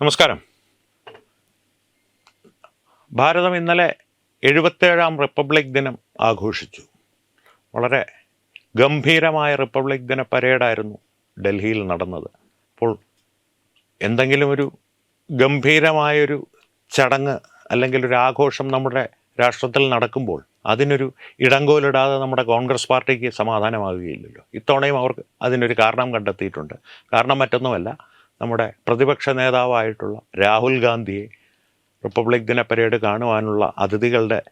നമസ്കാരം. ഭാരതം ഇന്നലെ എഴുപത്തേഴാം റിപ്പബ്ലിക് ദിനം ആഘോഷിച്ചു. വളരെ ഗംഭീരമായ റിപ്പബ്ലിക് ദിന പരേഡായിരുന്നു ഡൽഹിയിൽ നടന്നത്. അപ്പോൾ എന്തെങ്കിലും ഒരു ഗംഭീരമായൊരു ചടങ്ങ് അല്ലെങ്കിൽ ഒരു ആഘോഷം നമ്മുടെ രാഷ്ട്രത്തിൽ നടക്കുമ്പോൾ അതിനൊരു ഇടങ്കോലിടാതെ നമ്മുടെ കോൺഗ്രസ് പാർട്ടിക്ക് സമാധാനമാകുകയില്ലല്ലോ ഇത്തവണയും അവർക്ക് അതിനൊരു കാരണം കണ്ടെത്തിയിട്ടുണ്ട്. കാരണം മറ്റൊന്നുമല്ല നമ്മുടെ പ്രതിപക്ഷ നേതാവായിട്ടുള്ള രാഹുൽ ഗാന്ധിയെ റിപ്പബ്ലിക് ദിന പരേഡ് കാണുവാനുള്ള അതിഥികളുടെ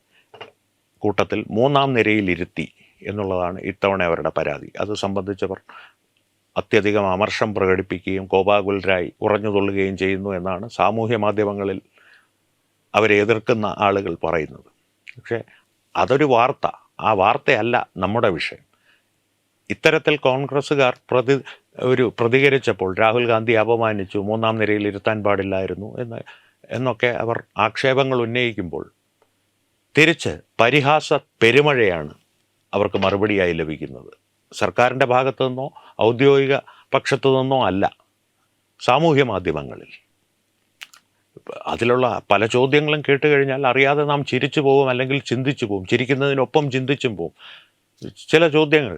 കൂട്ടത്തിൽ മൂന്നാം നിരയിലിരുത്തി എന്നുള്ളതാണ് ഇത്തവണ അവരുടെ പരാതി. അത് സംബന്ധിച്ചവർ അത്യധികം അമർഷം പ്രകടിപ്പിക്കുകയും കോപാകുലരായി ഉറഞ്ഞുതുള്ളുകയും ചെയ്യുന്നു എന്നാണ് സാമൂഹ്യ മാധ്യമങ്ങളിൽ അവരെ എതിർക്കുന്ന ആളുകൾ പറയുന്നത്. പക്ഷേ അതൊരു വാർത്ത. ആ വാർത്തയല്ല നമ്മുടെ വിഷയം. ഇത്തരത്തിൽ കോൺഗ്രസ്സുകാർ പ്രതി ഒരു പ്രതികരിച്ചപ്പോൾ രാഹുൽ ഗാന്ധി അപമാനിച്ചു മൂന്നാം നിരയിൽ ഇരുത്താൻ പാടില്ലായിരുന്നു എന്ന് എന്നൊക്കെ അവർ ആക്ഷേപങ്ങൾ ഉന്നയിക്കുമ്പോൾ തിരിച്ച് പരിഹാസ പെരുമഴയാണ് അവർക്ക് മറുപടിയായി ലഭിക്കുന്നത്. സർക്കാരിന്റെ ഭാഗത്തു നിന്നോ ഔദ്യോഗിക പക്ഷത്തു നിന്നോ അല്ല സാമൂഹ്യ മാധ്യമങ്ങളിൽ. അതിലുള്ള പല ചോദ്യങ്ങളും കേട്ട് കഴിഞ്ഞാൽ അറിയാതെ നാം ചിരിച്ചു പോകും അല്ലെങ്കിൽ ചിന്തിച്ചു പോകും ചിരിക്കുന്നതിനൊപ്പം ചിന്തിച്ചും പോകും ചില ചോദ്യങ്ങൾ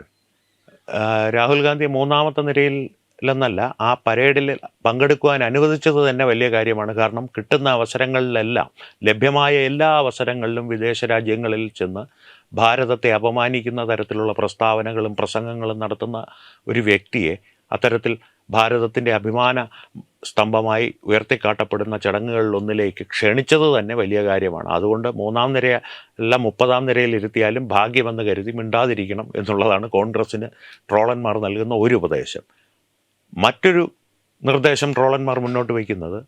രാഹുൽ ഗാന്ധി മൂന്നാമത്തെ നിരയിൽ ലെന്നല്ല ആ പരേഡിൽ പങ്കെടുക്കുവാൻ അനുവദിച്ചത് തന്നെ വലിയ കാര്യമാണ്. കാരണം കിട്ടുന്ന അവസരങ്ങളിലെല്ലാം ലഭ്യമായ എല്ലാ അവസരങ്ങളിലും വിദേശ രാജ്യങ്ങളിൽ ചെന്ന് ഭാരതത്തെ അപമാനിക്കുന്ന തരത്തിലുള്ള പ്രസ്താവനകളും പ്രസംഗങ്ങളും നടത്തുന്ന ഒരു വ്യക്തിയെ അത്തരത്തിൽ ഭാരതത്തിന്റെ അഭിമാന സ്തംഭമായി ഉയർത്തിക്കാട്ടപ്പെടുന്ന ചടങ്ങുകളിലൊന്നിലേക്ക് ക്ഷണിച്ചത് തന്നെ വലിയ കാര്യമാണ്. അതുകൊണ്ട് മൂന്നാം നിര അല്ല മുപ്പതാം നിരയിൽ ഇരുത്തിയാലും ഭാഗ്യമെന്ന് കരുതി മിണ്ടാതിരിക്കണം എന്നുള്ളതാണ് കോൺഗ്രസ്സിന് ട്രോളന്മാർ നൽകുന്ന ഒരു ഉപദേശം. മറ്റൊരു നിർദ്ദേശം ട്രോളന്മാർ മുന്നോട്ട് വയ്ക്കുന്നത്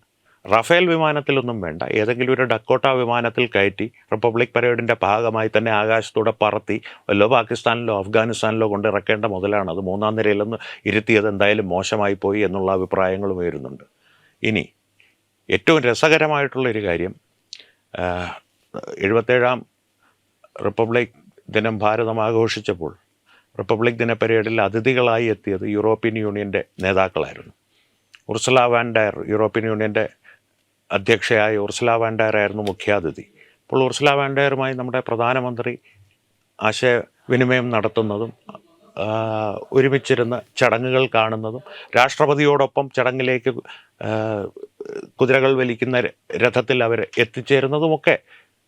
റഫേൽ വിമാനത്തിലൊന്നും വേണ്ട. ഏതെങ്കിലും ഒരു ഡക്കോട്ട വിമാനത്തിൽ കയറ്റി റിപ്പബ്ലിക് പരേഡിന്റെ ഭാഗമായി തന്നെ ആകാശത്തൂടെ പറത്തി വല്ലോ പാകിസ്ഥാനിലോ അഫ്ഗാനിസ്ഥാനിലോ കൊണ്ട് ഇറക്കേണ്ട മുതലാണ് അത്. മൂന്നാം നിരയിലൊന്ന് ഇരുത്തിയത് എന്തായാലും മോശമായി പോയി എന്നുള്ള അഭിപ്രായങ്ങളും ഉയരുന്നുണ്ട്. ഇനി ഏറ്റവും രസകരമായിട്ടുള്ളൊരു കാര്യം എഴുപത്തേഴാം റിപ്പബ്ലിക് ദിനം ഭാരതം ആഘോഷിച്ചപ്പോൾ റിപ്പബ്ലിക് ദിന പരേഡിൽ അതിഥികളായി എത്തിയത് യൂറോപ്യൻ യൂണിയന്റെ നേതാക്കളായിരുന്നു. ഉർസല വാൻഡയർ യൂറോപ്യൻ യൂണിയന്റെ അധ്യക്ഷയായ ഉർസല വാൻഡയർ ആയിരുന്നു മുഖ്യാതിഥി. അപ്പോൾ ഉർസല വാൻഡയറുമായി നമ്മുടെ പ്രധാനമന്ത്രി ആശയവിനിമയം നടത്തുന്നതും ഒരുമിച്ചിരുന്ന് ചടങ്ങുകൾ കാണുന്നതും രാഷ്ട്രപതിയോടൊപ്പം ചടങ്ങിലേക്ക് കുതിരകൾ വലിക്കുന്ന രഥത്തിൽ അവർ എത്തിച്ചേരുന്നതുമൊക്കെ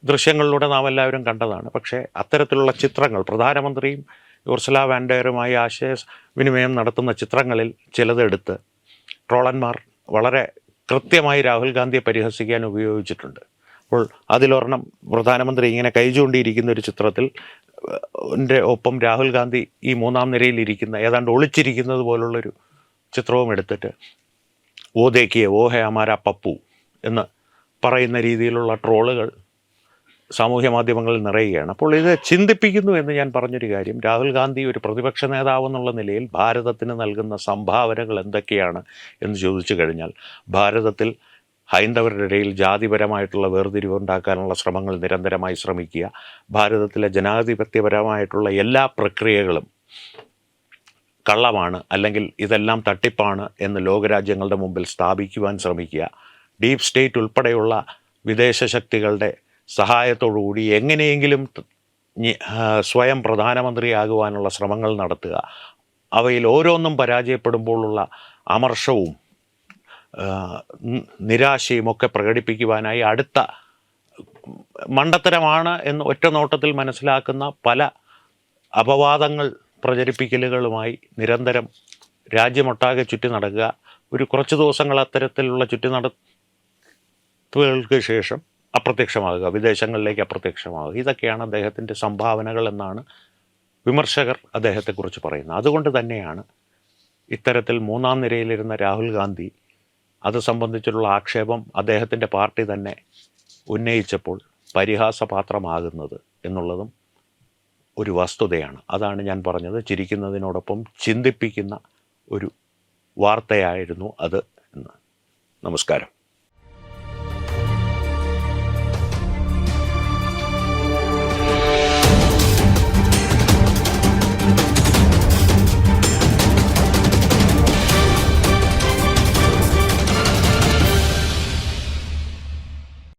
ദൃശ്യങ്ങളിലൂടെ നാം എല്ലാവരും കണ്ടതാണ്. പക്ഷേ അത്തരത്തിലുള്ള ചിത്രങ്ങൾ പ്രധാനമന്ത്രിയും ഉർസല വാൻഡയറുമായി ആശയവിനിമയം നടത്തുന്ന ചിത്രങ്ങളിൽ ചിലതെടുത്ത് ട്രോളന്മാർ വളരെ കൃത്യമായി രാഹുൽ ഗാന്ധിയെ പരിഹസിക്കാൻ ഉപയോഗിച്ചിട്ടുണ്ട്. അപ്പോൾ അതിലൊരെണ്ണം പ്രധാനമന്ത്രി ഇങ്ങനെ കൈ ചൂണ്ടിയിരിക്കുന്ന ഒരു ചിത്രത്തിൽ ഒപ്പം രാഹുൽ ഗാന്ധി ഈ മൂന്നാം നിരയിൽ ഇരിക്കുന്ന ഏതാണ്ട് ഒളിച്ചിരിക്കുന്നത് പോലുള്ളൊരു ചിത്രവും എടുത്തിട്ട് ഓ ദേക്കിയെ ഓ ഹേ അമാര പപ്പു എന്ന് പറയുന്ന രീതിയിലുള്ള ട്രോളുകൾ സാമൂഹ്യ മാധ്യമങ്ങളിൽ നിറയുകയാണ്. അപ്പോൾ ഇത് ചിന്തിപ്പിക്കുന്നു എന്ന് ഞാൻ പറഞ്ഞൊരു കാര്യം. രാഹുൽ ഗാന്ധി ഒരു പ്രതിപക്ഷ നേതാവ് എന്നുള്ള നിലയിൽ ഭാരതത്തിന് നൽകുന്ന സംഭാവനകൾ എന്തൊക്കെയാണ് എന്ന് ചോദിച്ചു കഴിഞ്ഞാൽ ഭാരതത്തിൽ ഹൈന്ദവരുടെ ഇടയിൽ ജാതിപരമായിട്ടുള്ള വേർതിരിവ് ഉണ്ടാക്കാനുള്ള ശ്രമങ്ങൾ നിരന്തരമായി ശ്രമിക്കുക ഭാരതത്തിലെ ജനാധിപത്യപരമായിട്ടുള്ള എല്ലാ പ്രക്രിയകളും കള്ളമാണ് അല്ലെങ്കിൽ ഇതെല്ലാം തട്ടിപ്പാണ് എന്ന് ലോകരാജ്യങ്ങളുടെ മുമ്പിൽ സ്ഥാപിക്കുവാൻ ശ്രമിക്കുക ഡീപ് സ്റ്റേറ്റ് ഉൾപ്പെടെയുള്ള വിദേശ ശക്തികളുടെ സഹായത്തോടുകൂടി എങ്ങനെയെങ്കിലും സ്വയം പ്രധാനമന്ത്രിയാകുവാനുള്ള ശ്രമങ്ങൾ നടത്തുക. അവയിൽ ഓരോന്നും പരാജയപ്പെടുമ്പോഴുള്ള അമർഷവും നിരാശയും ഒക്കെ പ്രകടിപ്പിക്കുവാനായി അടുത്ത മണ്ടത്തരമാണ് എന്ന് ഒറ്റ നോട്ടത്തിൽ മനസ്സിലാക്കുന്ന പല അപവാദങ്ങൾ പ്രചരിപ്പിക്കലുകളുമായി നിരന്തരം രാജ്യമൊട്ടാകെ ചുറ്റി നടക്കുക. ഒരു കുറച്ച് ദിവസങ്ങൾ അത്തരത്തിലുള്ള ചുറ്റി നടത്തുകൾക്ക് ശേഷം അപ്രത്യക്ഷമാകുക വിദേശങ്ങളിലേക്ക് അപ്രത്യക്ഷമാകുക. ഇതൊക്കെയാണ് അദ്ദേഹത്തിന്റെ സംഭാവനകൾ എന്നാണ് വിമർശകർ അദ്ദേഹത്തെക്കുറിച്ച് പറയുന്നത്. അതുകൊണ്ട് തന്നെയാണ് ഇത്തരത്തിൽ മൂന്നാം നിരയിലിരുന്ന രാഹുൽ ഗാന്ധി അത് സംബന്ധിച്ചുള്ള ആക്ഷേപം അദ്ദേഹത്തിന്റെ പാർട്ടി തന്നെ ഉന്നയിച്ചപ്പോൾ പരിഹാസപാത്രമാകുന്നത് എന്നുള്ളതും ഒരു വസ്തുതയാണ്. അതാണ് ഞാൻ പറഞ്ഞത്. ചിരിക്കുന്നതിനോടൊപ്പം ചിന്തിപ്പിക്കുന്ന ഒരു വാർത്തയായിരുന്നു അത് എന്ന്. നമസ്കാരം.